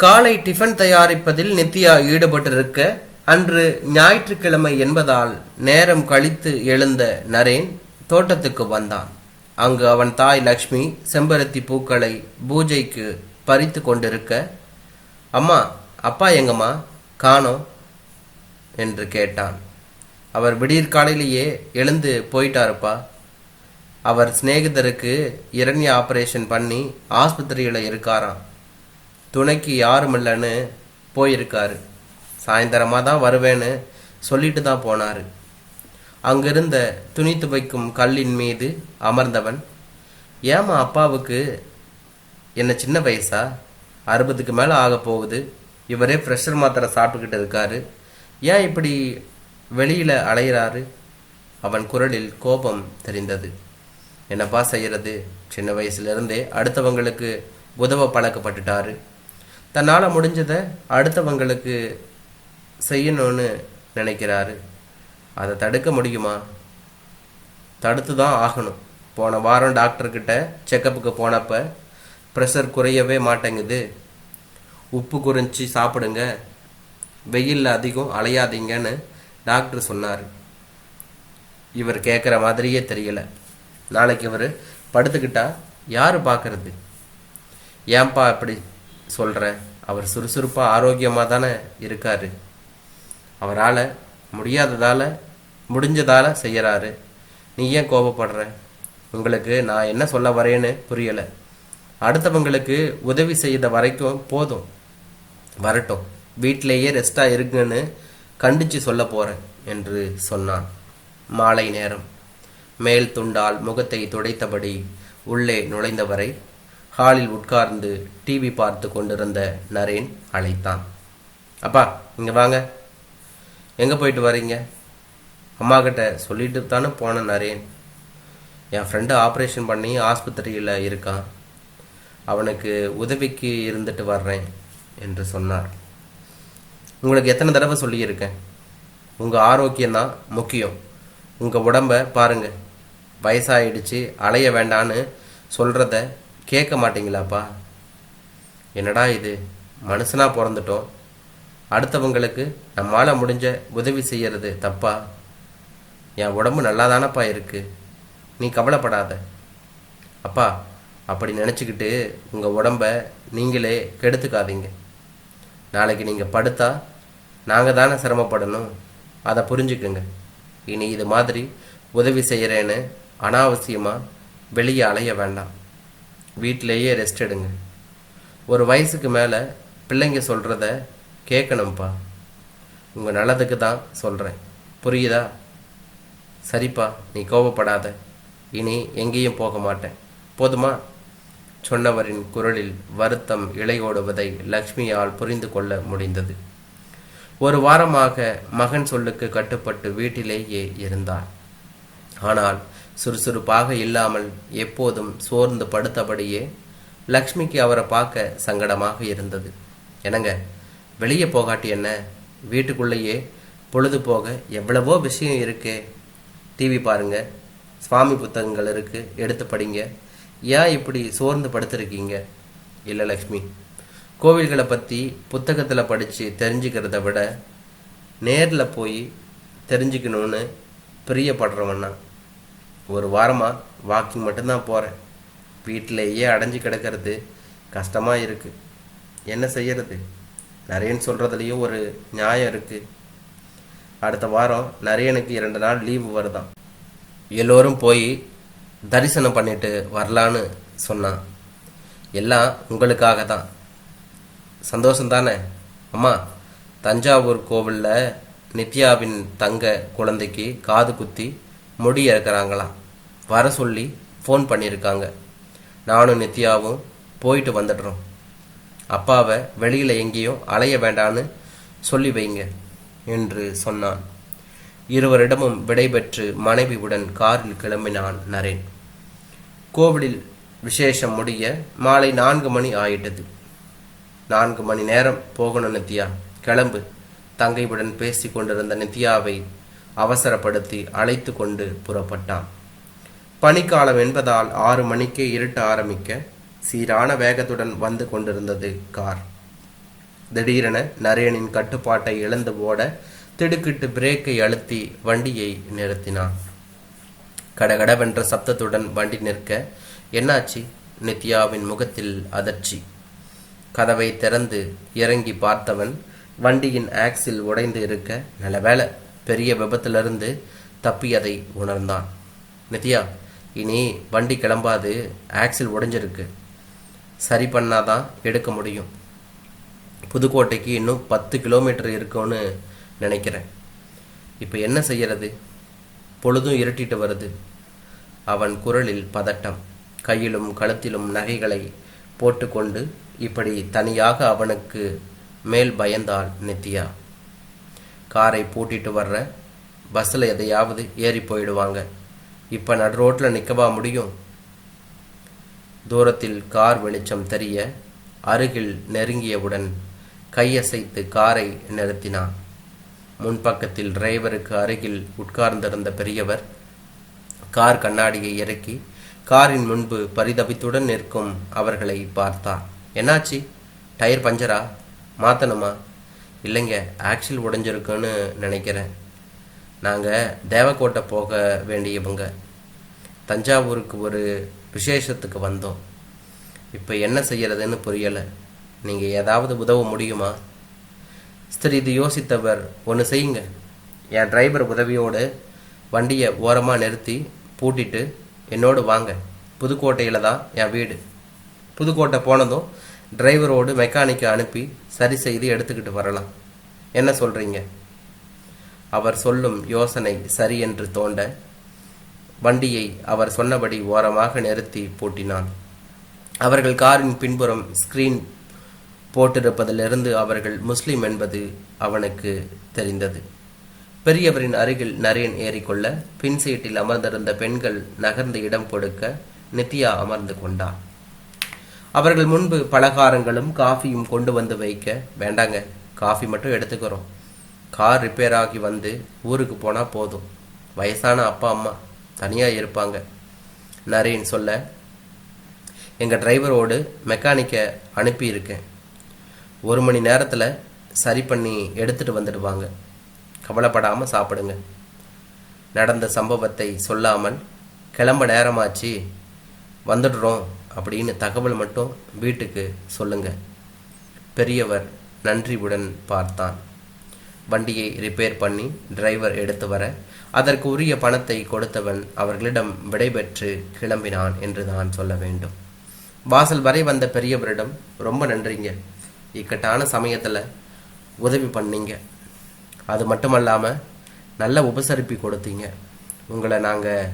காலை டிஃபன் தயாரிப்பதில் நித்யா ஈடுபட்டிருக்க அன்று ஞாயிற்றுக்கிழமை என்பதால் நேரம் கழித்து எழுந்த நரேன் தோட்டத்துக்கு வந்தான். அங்கு அவன் தாய் லக்ஷ்மி செம்பருத்தி பூக்களை பூஜைக்கு பறித்து கொண்டிருக்க அம்மா அப்பா எங்கம்மா? காணோம் என்று கேட்டான். அவர் விடியற் காலையிலேயே எழுந்து போயிட்டாருப்பா. அவர் சிநேகிதருக்கு இரண்ய ஆபரேஷன் பண்ணி ஆஸ்பத்திரியில் இருக்காராம் துணைக்கு யாரும் இல்லைன்னு போயிருக்காரு. சாயந்தரமாக தான் வருவேன்னு சொல்லிட்டு தான் போனார். அங்கிருந்த துணி துவைக்கும் கல்லின் மீது அமர்ந்தவன் ஏமா அப்பாவுக்கு என்ன சின்ன வயசா? அறுபதுக்கு மேலே ஆக போகுது. இவரே ப்ரெஷர் மாத்திரை சாப்பிட்டுக்கிட்டு இருக்காரு. ஏன் இப்படி வெளியில் அலையிறாரு? அவன் குரலில் கோபம் தெரிந்தது. என்னப்பா செய்கிறது சின்ன வயசுலேருந்தே அடுத்தவங்களுக்கு உதவ பழக்கப்பட்டுட்டாரு. தன்னால் முடிஞ்சதை அடுத்தவங்களுக்கு செய்யணும்னு நினைக்கிறாரு. அதை தடுக்க முடியுமா? தடுத்து தான் ஆகணும். போன வாரம் டாக்டர்கிட்ட செக்கப்புக்கு போனப்ப ப்ரெஷர் குறையவே மாட்டேங்குது. உப்பு குறைஞ்சி சாப்பிடுங்க. வெயிலில் அதிகம் அலையாதீங்கன்னு டாக்டர் சொன்னார். இவர் கேட்குற மாதிரியே தெரியல. நாளைக்கு இவர் படுத்துக்கிட்டா யார் பார்க்கறது ஏன்பா இப்படி சொல்கிறேன் அவர் சுறுசுறுப்பாக ஆரோக்கியமாக தானே இருக்கார். அவரால் முடியாததால் முடிஞ்சதால் செய்கிறாரு நீ ஏன் கோபப்படுற? உங்களுக்கு நான் என்ன சொல்ல வரேன்னு புரியலை. அடுத்தவங்களுக்கு உதவி செய்த வரைக்கும் போதும். வரட்டும். வீட்டிலேயே ரெஸ்டாக இருக்குன்னு கண்டிச்சு சொல்ல போகிறேன் என்று சொன்னான். மாலை நேரம். மேல் துண்டால் முகத்தை துடைத்தபடி உள்ளே நுழைந்தவரை ஹாலில் உட்கார்ந்து டிவி பார்த்து கொண்டிருந்த நரேன் அழைத்தான். அப்பா இங்கே வாங்க. எங்கே போயிட்டு வரீங்க? அம்மா கிட்ட சொல்லிட்டு தானே போனேன் நரேன். என் ஃப்ரெண்டு ஆப்ரேஷன் பண்ணி ஆஸ்பத்திரியில் இருக்கான். அவனுக்கு உதவிக்கு இருந்துட்டு வர்றேன் என்று சொன்னார். உங்களுக்கு எத்தனை தடவை சொல்லியிருக்கேன். உங்கள் ஆரோக்கியம்தான் முக்கியம். உங்கள் உடம்ப பாருங்க. வயசாயிடுச்சு அலைய வேண்டான்னு சொல்கிறத கேட்க மாட்டீங்களாப்பா? என்னடா இது? மனுஷனாக பிறந்துட்டோம். அடுத்தவங்களுக்கு நம்மால் முடிஞ்ச உதவி செய்யறது தப்பா? என் உடம்பு நல்லா தானப்பா இருக்கு? நீ கவலைப்படாத. அப்பா அப்படி நினச்சிக்கிட்டு உங்கள் உடம்ப நீங்களே கெடுத்துக்காதீங்க. நாளைக்கு நீங்கள் படுத்தா நாங்கள் தானே சிரமப்படணும். அதை புரிஞ்சுக்குங்க. இனி இது மாதிரி உதவி செய்கிறேன்னு அனாவசியமாக வெளியே அலைய வேண்டாம். வீட்டிலேயே ரெஸ்ட் எடுங்க. ஒரு வயசுக்கு மேலே பிள்ளைங்க சொல்கிறத கேட்கணும்ப்பா உங்கள் நல்லதுக்கு தான் சொல்கிறேன் புரியுதா? சரிப்பா நீ கோபப்படாத இனி எங்கேயும் போக மாட்டேன். போதுமா? சொன்னவரின் குரலில் வருத்தம் இளையோடுவதை லக்ஷ்மியால் புரிந்து கொள்ள முடிந்தது. ஒரு வாரமாக மகன் சொல்லுக்கு கட்டுப்பட்டு வீட்டிலேயே இருந்தார் ஆனால் சுறுசுறுப்பாக இல்லாமல் எப்போதும் சோர்ந்து படுத்தபடியே லக்ஷ்மிக்கு அவரை பார்க்க சங்கடமாக இருந்தது. என்னங்க வெளியே போகாட்டி என்ன? வீட்டுக்குள்ளேயே பொழுது போக எவ்வளவோ விஷயம் இருக்கே. டிவி பாருங்க சுவாமி புத்தகங்கள் இருக்கு எடுத்து படிங்க. ஏன் இப்படி சோர்ந்து படுத்திருக்கீங்க? இல்லை லக்ஷ்மி கோவில்களை பற்றி புத்தகத்தில் படித்து தெரிஞ்சுக்கிறத விட நேரில் போய் தெரிஞ்சுக்கணும்னு பிரியப்படுறவன்னா ஒரு வாரமாக வாக்கிங் மட்டும்தான் போகிறேன் வீட்டிலேயே அடைஞ்சு கிடக்கிறது கஷ்டமாக இருக்குது என்ன செய்யறது? நரேன் சொல்கிறதுலையும் ஒரு நியாயம் இருக்குது அடுத்த வாரம் நரேனுக்கு இரண்டு நாள் லீவு வருதான். எல்லோரும் போய் தரிசனம் பண்ணிட்டு வரலான்னு சொன்னான். எல்லாம் உங்களுக்காக தான் சந்தோஷம் தானே அம்மா தஞ்சாவூர் கோவிலில் நித்யாவின் தங்க குழந்தைக்கு காது குத்தி முடி இறக்குறாங்களாம். வர சொல்லி ஃபோன் பண்ணியிருக்காங்க. நானும் நித்யாவும் போயிட்டு வந்துடுறோம். அப்பாவை வெளியில் எங்கேயும் அலைய வேண்டான்னு சொல்லி வைங்க என்று சொன்னான். இருவரிடமும் விடைபெற்று மனைவியுடன் காரில் கிளம்பினான் நரேன். கோவிலில் விசேஷம் முடிய மாலை நான்கு மணி ஆயிட்டது. நான்கு மணி நேரம் போகணும் நித்யா. கிளம்பு. தங்கையுடன் பேசி கொண்டிருந்த நித்யாவை அவசரப்படுத்தி அழைத்து கொண்டு புறப்பட்டான். பனிக்காலம் என்பதால் ஆறு மணிக்கே இருட்ட ஆரம்பிக்க சீரான வேகத்துடன் வந்து கொண்டிருந்தது கார். திடீரென நரேனின் கட்டுப்பாட்டை இழந்து ஓட திடுக்கிட்டு பிரேக்கை அழுத்தி வண்டியை நிறுத்தினான். கடகடவென்ற சப்தத்துடன் வண்டி நிற்க என்னாச்சு? நித்யாவின் முகத்தில் அதிர்ச்சி. கதவை திறந்து இறங்கி பார்த்தவன் வண்டியின் ஆக்சில் உடைந்து இருக்க நல்ல வேளை பெரிய விபத்திலிருந்து தப்பியதை உணர்ந்தான். நித்யா இனி வண்டி கிளம்பாது ஆக்சில் உடைஞ்சிருக்கு. சரி பண்ணாதான் எடுக்க முடியும். புதுக்கோட்டைக்கு இன்னும் பத்து கிலோமீட்டர் இருக்கும்னு நினைக்கிறேன். இப்போ என்ன செய்யறது? பொழுதும் இருட்டிட்டு வருது. அவன் குரலில் பதட்டம். கையிலும் கழுத்திலும் நகைகளை போட்டுக்கொண்டு இப்படி தனியாக அவனுக்கு மேல் பயந்தாள் நித்யா. காரை பூட்டிட்டு வர்ற பஸ்ஸில் எதையாவது ஏறி போயிடுவாங்க. இப்போ நடு ரோட்டில் நிற்கவா முடியும்? தூரத்தில் கார் வெளிச்சம் தெரிய அருகில் நெருங்கியவுடன் கையசைத்து காரை நிறுத்தினான். முன்பக்கத்தில் டிரைவருக்கு அருகில் உட்கார்ந்திருந்த பெரியவர் கார் கண்ணாடியை இறக்கி காரின் முன்பு பரிதபித்துடன் நிற்கும் அவர்களை பார்த்தார் என்னாச்சு? டயர் பஞ்சரா? மாத்தணுமா? இல்லைங்க ஆக்சில் உடைஞ்சிருக்குன்னு நினைக்கிறேன். நாங்கள் தேவக்கோட்டை போக வேண்டியவங்க. தஞ்சாவூருக்கு ஒரு விசேஷத்துக்கு வந்தோம். இப்போ என்ன செய்யறதுன்னு புரியலை. நீங்கள் ஏதாவது உதவ முடியுமா? சிறிது யோசித்தவர் ஒன்று செய்யுங்க. என் டிரைவர் உதவியோடு வண்டியை ஓரமாக நிறுத்தி பூட்டிட்டு என்னோடு வாங்க. புதுக்கோட்டையில் தான் என் வீடு. புதுக்கோட்டை போனதும் டிரைவரோடு மெக்கானிக்கை அனுப்பி சரி செய்து எடுத்துக்கிட்டு வரலாம். என்ன சொல்கிறீங்க அவர் சொல்லும் யோசனை சரி என்று தோண்ட வண்டியை அவர் சொன்னபடி ஓரமாக நிறுத்தி பூட்டினான். அவர்கள் காரின் பின்புறம் ஸ்கிரீன் போட்டிருப்பதிலிருந்து அவர்கள் முஸ்லிம் என்பது அவனுக்கு தெரிந்தது. பெரியவரின் அருகில் நரேன் ஏறிக்கொள்ள பின் சீட்டில் அமர்ந்திருந்த பெண்கள் நகர்ந்து இடம் கொடுக்க நித்யா அமர்ந்து கொண்டார் அவர்கள் முன்பு பலகாரங்களும் காஃபியும் கொண்டு வந்து வைக்க வேண்டாங்க காஃபி மட்டும் எடுத்துக்கிறோம். கார் ரிப்பேர் ஆகி வந்து ஊருக்கு போனால் போதும். வயசான அப்பா அம்மா தனியாக இருப்பாங்க. நரேன் சொல்ல எங்கள் டிரைவரோடு மெக்கானிக்கை அனுப்பியிருக்கேன். ஒரு மணி நேரத்தில் சரி பண்ணி எடுத்துகிட்டு வந்துடுவாங்க. கவலைப்படாமல் சாப்பிடுங்க. நடந்த சம்பவத்தை சொல்லாமல் கிளம்ப நேரமாச்சு. வந்துடுறோம். அப்படின்னு தகவல் மட்டும் வீட்டுக்கு சொல்லுங்க. பெரியவர் நன்றியுடன் பார்த்தான். வண்டியை ரிப்பேர் பண்ணி டிரைவர் எடுத்து வர அதற்கு உரிய பணத்தை கொடுத்தவன் அவர்களிடம் விடைபெற்று கிளம்பினான் என்று நான் சொல்ல வேண்டும். வாசல் வரை வந்த பெரியவரிடம் ரொம்ப நன்றிங்க. இக்கட்டான சமயத்தில் உதவி பண்ணீங்க. அது மட்டுமல்லாமல் நல்ல உபசரிப்பு கொடுத்தீங்க. உங்களை நாங்கள்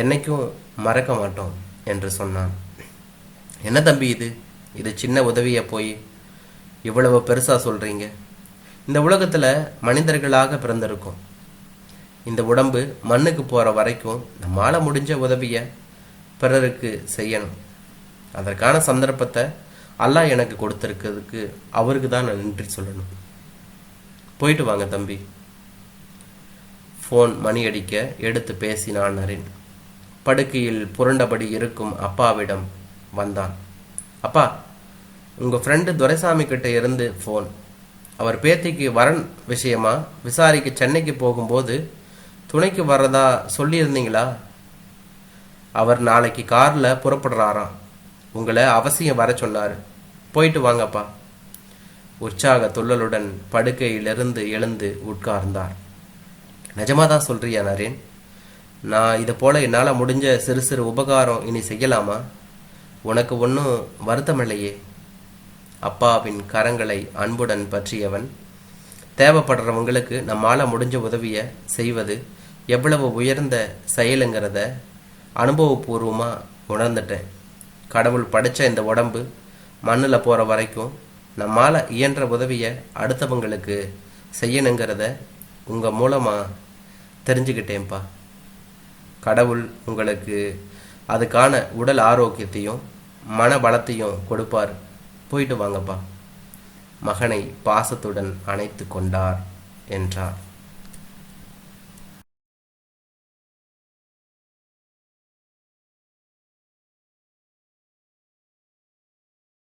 என்னைக்கும் மறக்க மாட்டோம் என்று சொன்னான். என்ன தம்பி இது? இது சின்ன உதவியை போய் இவ்வளவு பெருசாக சொல்கிறீங்க இந்த உலகத்தில் மனிதர்களாக பிறந்திருக்கோம். இந்த உடம்பு மண்ணுக்கு போகிற வரைக்கும் நம்மால் முடிஞ்ச உதவியை பிறருக்கு செய்யணும். அதற்கான சந்தர்ப்பத்தை அல்லாஹ் எனக்கு கொடுத்துருக்கிறதுக்கு அவருக்கு தான் நான் நன்றி சொல்லணும். போயிட்டு வாங்க தம்பி. ஃபோன் மணி அடிக்க எடுத்து பேசினான் நரேன். படுக்கையில் புரண்டபடி இருக்கும் அப்பாவிடம் வந்தான். அப்பா உங்கள் ஃப்ரெண்டு துரைசாமி கிட்ட இருந்து ஃபோன் அவர் பேத்திக்கு வரன் விஷயமா? விசாரிக்க சென்னைக்கு போகும்போது துணைக்கு வர்றதா சொல்லியிருந்தீங்களா? அவர் நாளைக்கு காரில் புறப்படுறாராம். உங்களை அவசியம் வர சொன்னார். போயிட்டு வாங்கப்பா. உற்சாக துள்ளலுடன் படுக்கையிலிருந்து எழுந்து உட்கார்ந்தார். நிஜமாக தான் சொல்றியா நரேன்? நான் இதை போல என்னால் முடிஞ்ச சிறு சிறு உபகாரம் இனி செய்யலாமா? உனக்கு ஒன்றும் வருத்தமில்லையே. அப்பாவின் கரங்களை அன்புடன் பற்றியவன். தேவைப்படுறவங்களுக்கு நம்மால் முடிஞ்ச உதவியை செய்வது எவ்வளவு உயர்ந்த செயலுங்கிறத அனுபவபூர்வமாக உணர்ந்துட்டேன். கடவுள் படைச்ச இந்த உடம்பு மண்ணில் போகிற வரைக்கும் நம்மால் இயன்ற உதவியை அடுத்தவங்களுக்கு செய்யணுங்கிறத உங்கள் மூலமாக தெரிஞ்சுக்கிட்டேன்ப்பா. கடவுள் உங்களுக்கு அதுக்கான உடல் ஆரோக்கியத்தையும் மன பலத்தையும் கொடுப்பார். போயிட்டு வாங்கப்பா. மகனை பாசத்துடன் அணைத்து கொண்டார் என்றார்.